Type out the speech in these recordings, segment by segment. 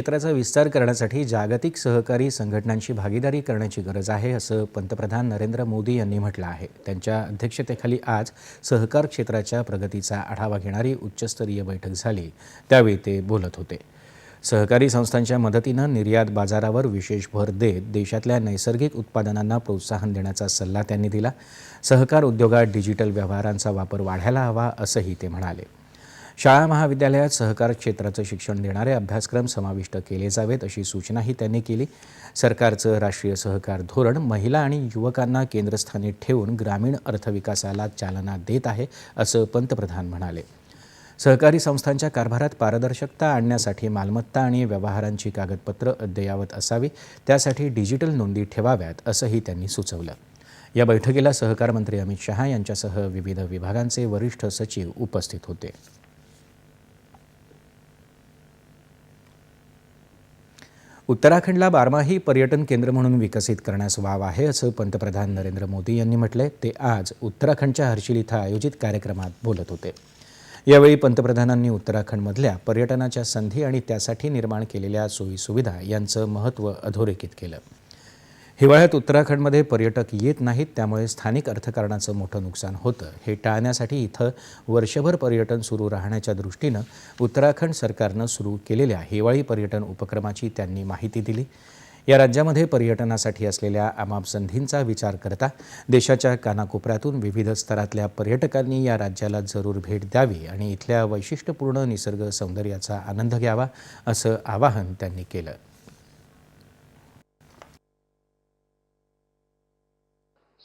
क्षेत्राचा विस्तार करण्यासाठी जागतिक सहकारी संघटनांची भागीदारी करण्याची गरज आहे असं पंतप्रधान नरेंद्र मोदी यांनी म्हटलं आहे. त्यांच्या अध्यक्षतेखाली आज सहकार क्षेत्राच्या प्रगतीचा आढावा घेणारी उच्चस्तरीय बैठक झाली. त्यावेळी ते बोलत होते. सहकारी संस्थांच्या मदतीनं निर्यात बाजारावर विशेष भर देत देशातल्या नैसर्गिक उत्पादनांना प्रोत्साहन देण्याचा सल्ला त्यांनी दिला. सहकार उद्योगात डिजिटल व्यवहारांचा वापर वाढायला हवा असंही ते म्हणाले. शाळा महाविद्यालयात सहकार क्षेत्राचं शिक्षण देणारे अभ्यासक्रम समाविष्ट केले जावेत अशी सूचनाही त्यांनी केली. सरकारचं राष्ट्रीय सहकार धोरण महिला आणि युवकांना केंद्रस्थानी ठेवून ग्रामीण अर्थविकासाला चालना देत आहे असं पंतप्रधान म्हणाले. सहकारी संस्थांच्या कारभारात पारदर्शकता आणण्यासाठी मालमत्ता आणि व्यवहारांची कागदपत्रं अद्ययावत असावी त्यासाठी डिजिटल नोंदी ठेवाव्यात असंही त्यांनी सुचवलं. या बैठकीला सहकार मंत्री अमित शहा यांच्यासह विविध विभागांचे वरिष्ठ सचिव उपस्थित होते. उत्तराखंडला बारमाही पर्यटन केंद्र म्हणून विकसित करण्यास वाव आहे असं पंतप्रधान नरेंद्र मोदी यांनी म्हटलंय. ते आज उत्तराखंडच्या हर्षिल इथं आयोजित कार्यक्रमात बोलत होते. यावेळी पंतप्रधानांनी उत्तराखंडमधल्या पर्यटनाच्या संधी आणि त्यासाठी निर्माण केलेल्या सोयीसुविधा यांचं महत्त्व अधोरेखित केलं. हिवाळ्यात उत्तराखंडमध्ये पर्यटक येत नाहीत त्यामुळे स्थानिक अर्थकारणाचं मोठं नुकसान होतं. हे टाळण्यासाठी इथं वर्षभर पर्यटन सुरू राहण्याच्या दृष्टीनं उत्तराखंड सरकारनं सुरू केलेल्या हिवाळी पर्यटन उपक्रमाची त्यांनी माहिती दिली. या राज्यामध्ये पर्यटनासाठी असलेल्या अमाप संधींचा विचार करता देशाच्या कानाकोपऱ्यातून विविध स्तरातल्या पर्यटकांनी या राज्याला जरूर भेट द्यावी आणि इथल्या वैशिष्ट्यपूर्ण निसर्ग सौंदर्याचा आनंद घ्यावा असं आवाहन त्यांनी केलं.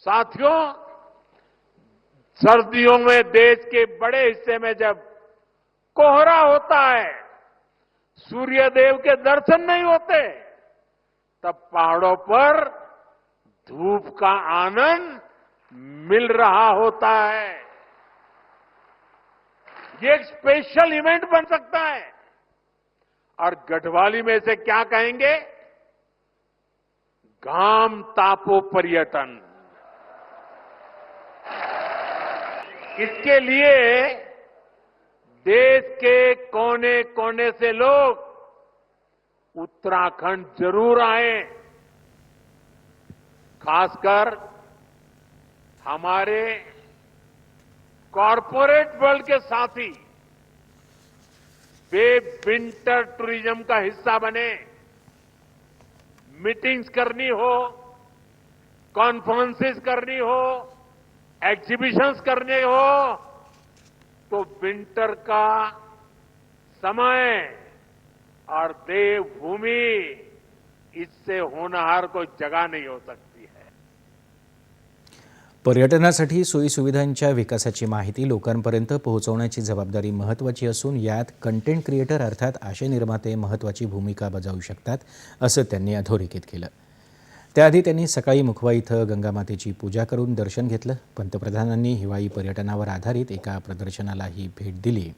साथियों, सर्दियों में देश के बड़े हिस्से में जब कोहरा होता है, सूर्यदेव के दर्शन नहीं होते, तब पहाड़ों पर धूप का आनंद मिल रहा होता है। ये एक स्पेशल इवेंट बन सकता है। और गढ़वाली में से क्या कहेंगे? घाम तापो पर्यटन। इसके लिए देश के कोने कोने से लोग उत्तराखंड ज़रूर आए। खासकर हमारे कॉरपोरेट वर्ल्ड के साथी वे विंटर टूरिज़्म का हिस्सा बने। मीटिंग्स करनी हो, कॉन्फ्रेंसेस करनी हो एग्जीबिशंस करने हो तो विंटर का समय और देवभूमि इससे होनहार कोई जगह नहीं हो सकती है। पर्यटनासाठी सोयीसुविधांच्या विकासाची माहिती लोकांपर्यंत पोहोचवण्याची जबाबदारी महत्त्वाची असून यात कंटेंट क्रिएटर अर्थात आशय निर्माते महत्त्वाची भूमिका बजावू शकतात असं त्यांनी अधोरेखित केलं. त्याआधी त्यांनी सकाळी मुखवा इथं गंगामातेची पूजा करून दर्शन घेतलं. पंतप्रधानांनी हिवाळी पर्यटनावर आधारित एका प्रदर्शनालाही भेट दिली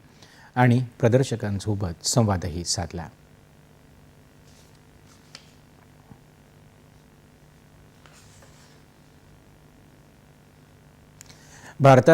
आणि प्रदर्शकांसोबत संवादही साधला. भारतात